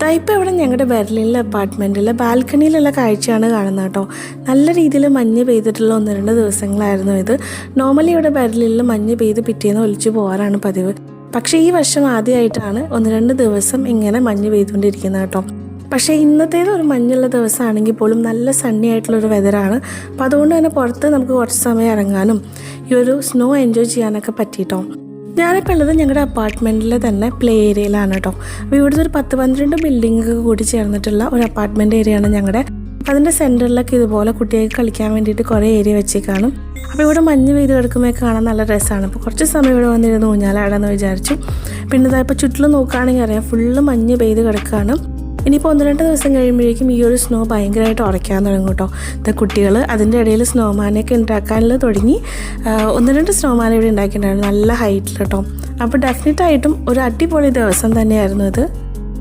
ദാ ഇവിടെ ഞങ്ങളുടെ ബെർലിനിലെ അപ്പാർട്ട്മെന്റിലെ ബാൽക്കണിയിലുള്ള കാഴ്ചയാണ് കാണുന്നത് കേട്ടോ. നല്ല രീതിയിൽ മഞ്ഞ് പെയ്തിട്ടുള്ള ഒന്ന് രണ്ട് ദിവസങ്ങളായിരുന്നു ഇത്. നോർമലി ഇവിടെ ബെർലിനിൽ മഞ്ഞ് പെയ്ത് പിറ്റേന്ന് ഒലിച്ചു പോകാറാണ് പതിവ്. പക്ഷേ ഈ വർഷം ആദ്യമായിട്ടാണ് ഒന്ന് രണ്ട് ദിവസം ഇങ്ങനെ മഞ്ഞ് പെയ്തുകൊണ്ടിരിക്കുന്നത് കേട്ടോ. പക്ഷേ ഇന്നത്തേത് ഒരു മഞ്ഞുള്ള ദിവസമാണെങ്കിൽ പോലും നല്ല സണ്ണി ആയിട്ടുള്ളൊരു വെതറാണ് അപ്പോൾ അതുകൊണ്ട് തന്നെ പുറത്ത് നമുക്ക് കുറച്ച് സമയം ഇറങ്ങാനും ഈ ഒരു സ്നോ എൻജോയ് ചെയ്യാനൊക്കെ പറ്റിയിട്ടോ. ഞാനിപ്പോൾ ഉള്ളത് ഞങ്ങളുടെ അപ്പാർട്ട്മെന്റിൽ തന്നെ പ്ലേ ഏരിയയിലാണ് കേട്ടോ അപ്പോൾ ഇവിടുത്തെ ഒരു പത്ത് പന്ത്രണ്ട് ബിൽഡിംഗ് കൂടി ചേർന്നിട്ടുള്ള ഒരു അപ്പാർട്ട്മെന്റ് ഏരിയയാണ് ഞങ്ങളുടെ അതിന്റെ സെന്ററിലൊക്കെ ഇതുപോലെ കുട്ടികൾക്ക് കളിക്കാൻ വേണ്ടിയിട്ട് കുറേ ഏരിയ വെച്ചേക്കാണ്. അപ്പോൾ ഇവിടെ മഞ്ഞ് പെയ്ത് കിടക്കുമ്പോൾ കാണാൻ നല്ല രസമാണ് അപ്പോൾ കുറച്ച് സമയം ഇവിടെ വന്നിരുന്ന് ഊഞ്ഞാലാടാന്ന് വിചാരിച്ചു. പിന്നെ ഇതായപ്പോൾ ചുറ്റിലും നോക്കുകയാണെങ്കിൽ അറിയാം ഫുള്ള് മഞ്ഞ് പെയ്ത് കിടക്കുകയാണ് ഇനിയിപ്പോൾ ഒന്ന് രണ്ട് ദിവസം കഴിയുമ്പോഴേക്കും ഈ ഒരു സ്നോ ഭയങ്കരമായിട്ട് ഉറയ്ക്കാൻ തുടങ്ങും കേട്ടോ. കുട്ടികൾ അതിന്റെ ഇടയിൽ സ്നോമാനൊക്കെ ഉണ്ടാക്കാനുള്ള തുടങ്ങി. ഒന്ന് രണ്ട് സ്നോമാൻ ഇവിടെ ഉണ്ടാക്കിയിട്ടുണ്ടായിരുന്നു നല്ല ഹൈറ്റിൽ കേട്ടോ. അപ്പോൾ ഡെഫിനറ്റായിട്ടും ഒരു അടിപൊളി ദിവസം തന്നെയായിരുന്നു ഇത്.